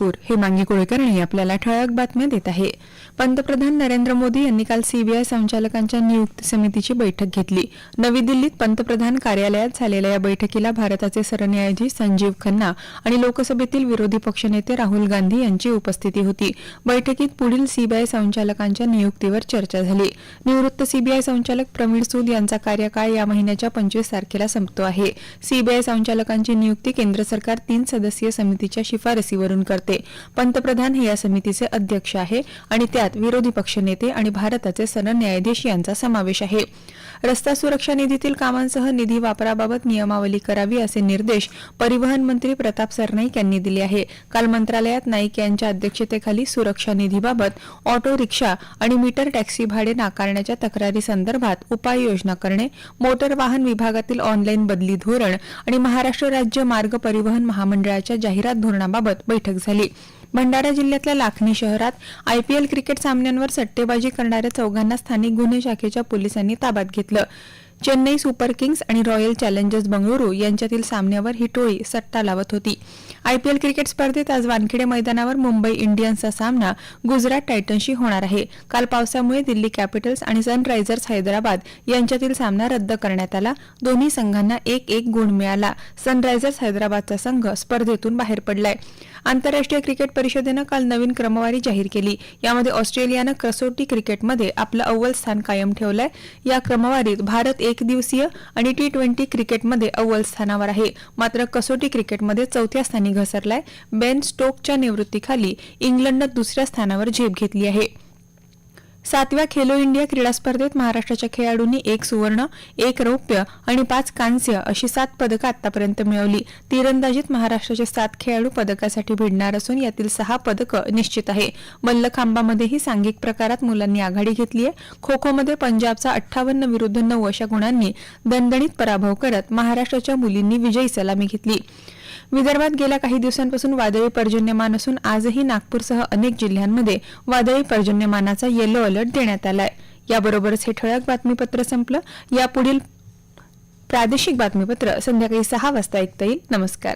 नागपूर हे मांगी कुळकर्णी आपल्याला ठळक बातम्या देत आहे. पंतप्रधान नरेंद्र मोदी यांनी काल सीबीआय संचालकांच्या नियुक्ती समितीची बैठक घेतली. नवी दिल्लीत पंतप्रधान कार्यालयात झालेल्या या बैठकीला भारताचे सरन्यायाधीश संजीव खन्ना आणि लोकसभेतील विरोधी पक्षनेते राहुल गांधी यांची उपस्थिती होती. बैठकीत पुढील सीबीआय संचालकांच्या नियुक्तीवर चर्चा झाली. निवृत्त सीबीआय संचालक प्रवीण सूद यांचा कार्यकाळ या महिन्याच्या पंचवीस तारखेला संपतो आहे. सीबीआय संचालकांची नियुक्ती केंद्र सरकार तीन सदस्यीय समितीच्या शिफारसीवरून करते. पंतप्रधान हे या समितीचे अध्यक्ष आहे आणि त्यात विरोधी पक्षनेते आणि भारताचे सरन्यायाधीश यांचा समावेश आहे. रस्ता सुरक्षा निधीतील कामांसह निधी वापराबाबत नियमावली करावी असे निर्देश परिवहन मंत्री प्रताप सरनाईक यांनी दिले आहे. काल मंत्रालयात नाईक यांच्या अध्यक्षतेखाली सुरक्षा निधीबाबत ऑटो रिक्षा आणि मीटर टॅक्सी भाडे नाकारण्याच्या तक्रारी संदर्भात उपाययोजना करणे मोटर वाहन विभागातील ऑनलाईन बदली धोरण आणि महाराष्ट्र राज्य मार्ग परिवहन महामंडळाच्या जाहिरात धोरणाबाबत बैठक झाली. भंडारा जिल्ह्यातल्या लाखनी शहरात आयपीएल क्रिकेट सामन्यांवर सट्टेबाजी करणाऱ्या चौघांना स्थानिक गुन्हे शाखेच्या पोलिसांनी ताब्यात घेतलं. चेन्नई सुपर किंग्स आणि रॉयल चॅलेंजर्स बंगळुरू यांच्यातील सामन्यावर ही टोळी सट्टा लावत होती. आयपीएल क्रिकेट स्पर्धेत आज वानखेडे मैदानावर मुंबई इंडियन्सचा सामना गुजरात टायटन्सशी होणार आहे. काल पावसामुळे दिल्ली कॅपिटल्स आणि सनरायझर्स हैदराबाद यांच्यातील सामना रद्द करण्यात आला. दोन्ही संघांना एक एक गुण मिळाला. सनरायझर्स हैदराबादचा संघ स्पर्धेतून बाहेर पडलाय. आंतरराष्ट्रीय क्रिकेट परिषदेनं काल नवीन क्रमवारी जाहीर केली. यामध्ये ऑस्ट्रेलियानं कसोटी क्रिकेटमध्ये आपलं अव्वल स्थान कायम ठेवलंय. या क्रमवारीत भारत एक दिवसीय आणि टी ट्वेंटी क्रिकेटमध्ये अव्वल स्थानावर आहे. मात्र कसोटी क्रिकेटमध्ये चौथ्या स्थानी घसरलाय. बेन स्टोकच्या निवृत्तीखाली इंग्लंडनं दुसऱ्या स्थानावर झेप घेतली आहे. सातव्या खेलो इंडिया क्रीडा स्पर्धेत महाराष्ट्राच्या खेळाडूंनी एक सुवर्ण एक रौप्य आणि पाच कांस्य अशी सात पदकं आतापर्यंत मिळवली. तीरंदाजीत महाराष्ट्राचे सात खेळाडू पदकासाठी भिडणार असून यातील सहा पदकं निश्चित आहे. मल्लखांबामध्येही सांघिक प्रकारात मुलांनी आघाडी घेतली आहे. खो खोमध्ये पंजाबचा अठ्ठावन्न विरुद्ध नऊ अशा गुणांनी दणदणीत पराभव करत महाराष्ट्राच्या मुलींनी विजयी सलामी घेतली. विदर्भात गेल्या काही दिवसांपासून वादळी पर्जन्यमान असून आजही नागपूरसह अनेक जिल्ह्यांमध्ये वादळी पर्जन्यमानाचा येलो अलर्ट देण्यात आलाय. याबरोबरच हे ठळक बातमीपत्र संपलं. यापुढील प्रादेशिक बातमीपत्र संध्याकाळी सहा वाजता ऐकता येईल. नमस्कार.